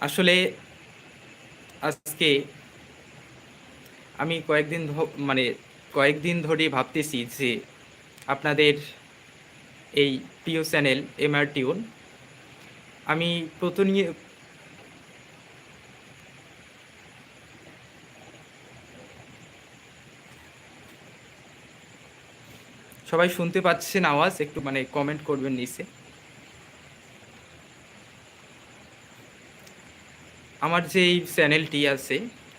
আসলে আজকে আমি কয়েকদিন মানে কয়েকদিন ধরেই ভাবতেছি যে আপনাদের এই প্রিয় চ্যানেল এমআর টিউন আমি প্রতিনিয়ত সবাই শুনতে পাচ্ছেন আওয়াজ, একটু মানে কমেন্ট করবেন নিচে। আমার যে এই চ্যানেলটি আছে,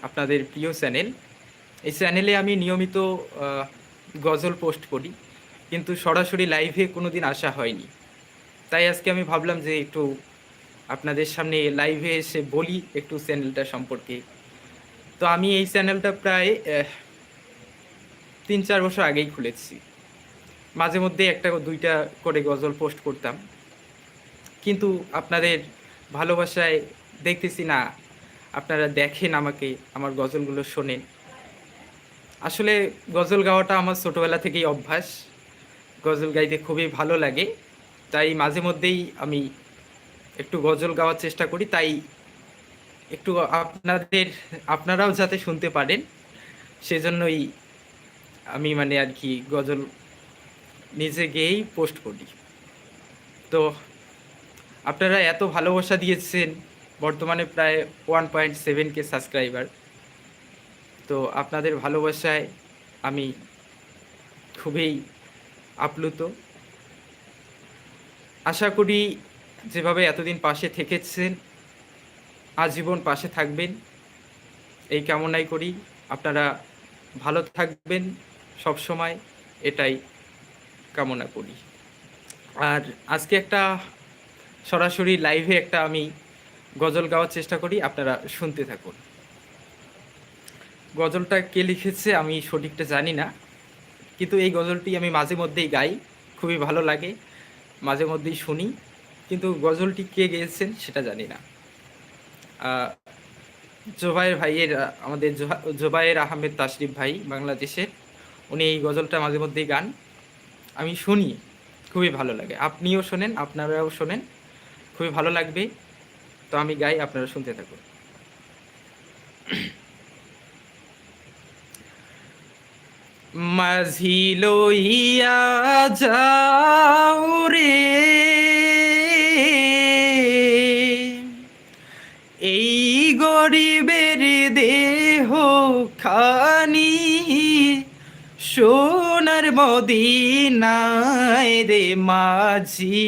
আপনাদের প্রিয় চ্যানেল, এই চ্যানেলে আমি নিয়মিত গজল পোস্ট করি, কিন্তু সরাসরি লাইভে কোনো দিন আসা হয়নি। তাই আজকে আমি ভাবলাম যে একটু আপনাদের সামনে লাইভে এসে বলি একটু চ্যানেলটা সম্পর্কে। তো আমি এই চ্যানেলটা প্রায় তিন চার বছর আগেই খুলেছি। মাঝে মধ্যে একটা দুইটা করে গজল পোস্ট করতাম। কিন্তু আপনাদের ভালোবাসায় দেখতেছি না। আপনারা দেখেন আমাকে, আমার গজলগুলো শোনেন। আসলে গজল গাওয়াটা আমার ছোটোবেলা থেকেই অভ্যাস। গজল গাইতে খুবই ভালো লাগে। তাই মাঝে মধ্যেই আমি একটু গজল গাওয়ার চেষ্টা করি। তাই একটু আপনাদের, আপনারাও যাতে শুনতে পারেন, সেজন্যই আমি মানে আর কি গজল নিজে গিয়েই পোস্ট করি। তো আপনারা এত ভালোবাসা দিয়েছেন বর্তমানে প্রায় one point seven K subscriber তো আপনাদের ভালোবাসায় আমি খুবই আপ্লুত। আশা করি যেভাবে এতদিন পাশে থেকেছেন, আজীবন পাশে থাকবেন। এই কামনাই করি। আপনারা ভালো থাকবেন সব সময় এটাই কামনা করি। আর আজকে একটা সরাসরি লাইভে একটা আমি গজল গাওয়ার চেষ্টা করি, আপনারা শুনতে থাকুন। গজলটা কে লিখেছে আমি সঠিকটা জানি না, কিন্তু এই গজলটি আমি মাঝে মধ্যেই গাই, খুবই ভালো লাগে, মাঝে মধ্যেই শুনি, কিন্তু গজলটি কে গেয়েছেন সেটা জানি না। জোবায়ের ভাইয়ের, আমাদের জোবায়ের আহমেদ তাশরিফ ভাই বাংলাদেশের উনি এই গজলটা মাঝে মধ্যেই গান। আমি শুনি, খুবই ভালো লাগে। আপনিও শোনেন, আপনারাও শোনেন, খুবই ভালো লাগবে। তো আমি গাই, আপনারা শুনতে থাকুন। মাঝি লইয়া যাও রে। এই গরিবের দেহ খানি সোনার মদিনায় রে মাঝি।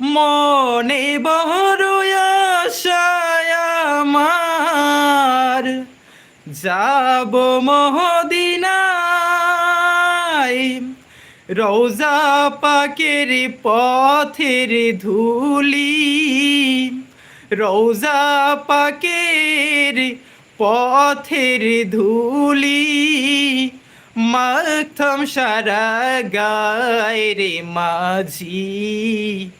মনে বড় আমার যাব মহদিনায়। রৌজা পাকের পথের ধুলি রৌজা পাকের পথের ধুলি মাথম সারা গায় রে মাঝি।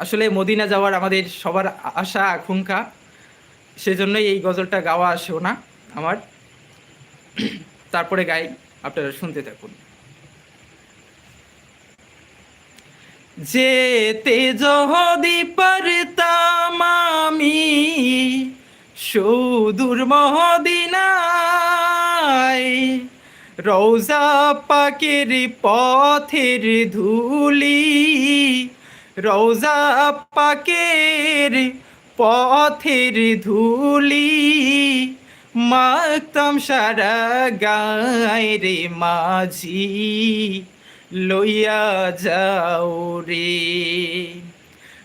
আসলে মদিনা যাওয়ার আমাদের সবার আশা, আকাঙ্ক্ষা, সেজন্যই এই গজলটা গাওয়া আসেও না আমার। তারপরে গাই, আপনারা শুনতে থাকুন। যেতে যদি পারতাম আমি সুদূর মহদিনায় রৌজা পাকের পথের ধুলি রৌজা পাকের পথের ধুলি মাকতাম সারা গায় রে মাঝি, লইয়া যাও রে।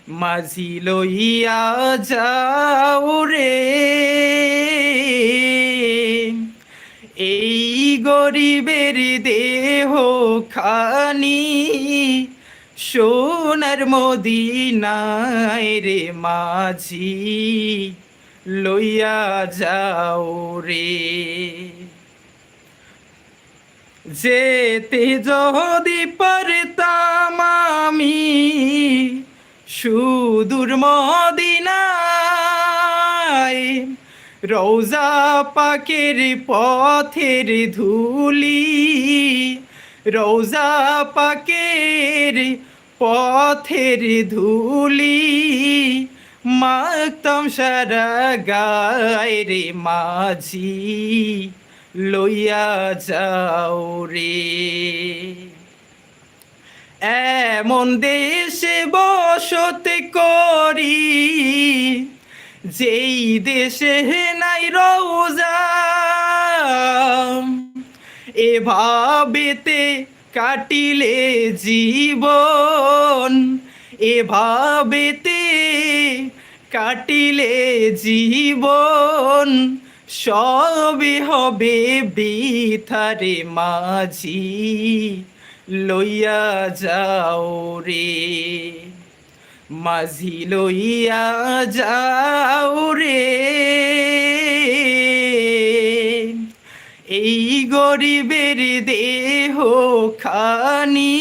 মাঝি লইয়া যাও রে। এই গরিবের দেহ খানি সোনার মদিনায় রে মাঝি, লইয়া যাও রে। যেতে যদি পারতাম আমি সুদূর মদিনায় রৌজা পাকের পথের ধুলি রৌজা পাকের পথের ধুলি মাকতাম সারা গায় রে মাঝি, লইয়া যাও রে। এমন দেশে বসতে করি, যেই দেশে নাই রোজা এভাবেতে কাটিলে জীবন। এভাবেতে কাটিলে জীবন। সবে হবে বিথারে মাঝি, লইয়া যাও রে। মাঝি লইয়া যাও রে। এই গরিবের দেহ খানি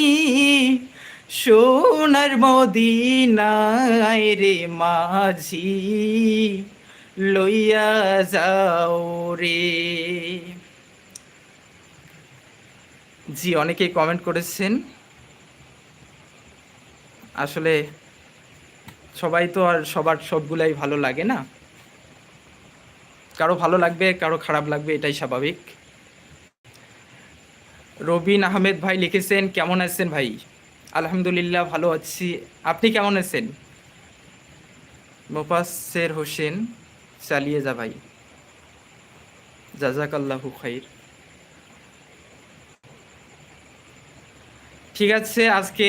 সোনার মদিনায় রে মাঝি, লইয়া যাও রে। জি, অনেকেই কমেন্ট করেছেন। আসলে সবাই তো আর সবার সবগুলাই ভালো লাগে না। কারও ভালো লাগবে, কারও খারাপ লাগবে, এটাই স্বাভাবিক। রবিন আহমেদ ভাই লিখেছেন, কেমন আছেন ভাই? আলহামদুলিল্লাহ ভালো আছি। আপনি কেমন আছেন? মোফাসের হোসেন, চালিয়ে যা ভাই। জাজাকাল্লাহু খাইর। ঠিক আছে, আজকে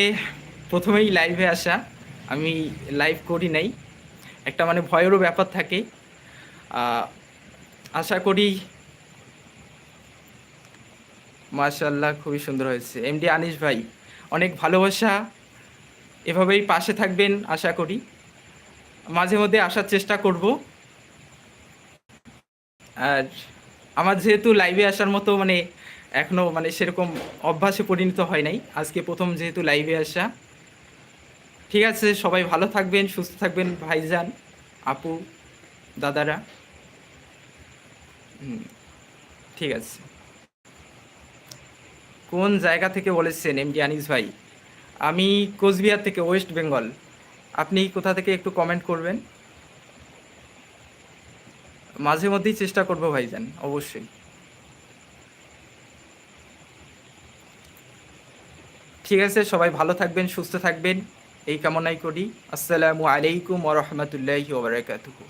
প্রথমেই লাইভে আসা। আমি লাইভ করি নাই। একটা মানে ভয়েরও ব্যাপার থাকে। আশা করি মাশাল্লাহ খুবই সুন্দর হয়েছে। এমডি আনিস ভাই, অনেক ভালোবাসা। এভাবেই পাশে থাকবেন, আশা করি। মাঝে মধ্যে আসার চেষ্টা করব। আর আমার যেহেতু লাইভে আসার মতো মানে এখনও মানে সেরকম অভ্যাসে পরিণত হয় নাই। আজকে প্রথম যেহেতু লাইভে আসা। ঠিক আছে, সবাই ভালো থাকবেন, সুস্থ থাকবেন ভাইজান, আপু, দাদারা। ঠিক আছে। কোন জায়গা থেকে বলেছেন এমডি আনিস ভাই? আমি কোচবিহার থেকে ওয়েস্ট বেঙ্গল। আপনি কোথা থেকে একটু কমেন্ট করবেন? মাঝে মধ্যেই চেষ্টা করব ভাইজান, অবশ্যই। ঠিক আছে, সবাই ভালো থাকবেন, সুস্থ থাকবেন। এই কামনাই করি। আসসালামু আলাইকুম ওরহমতুল্লাহি ওবরাকাতুহু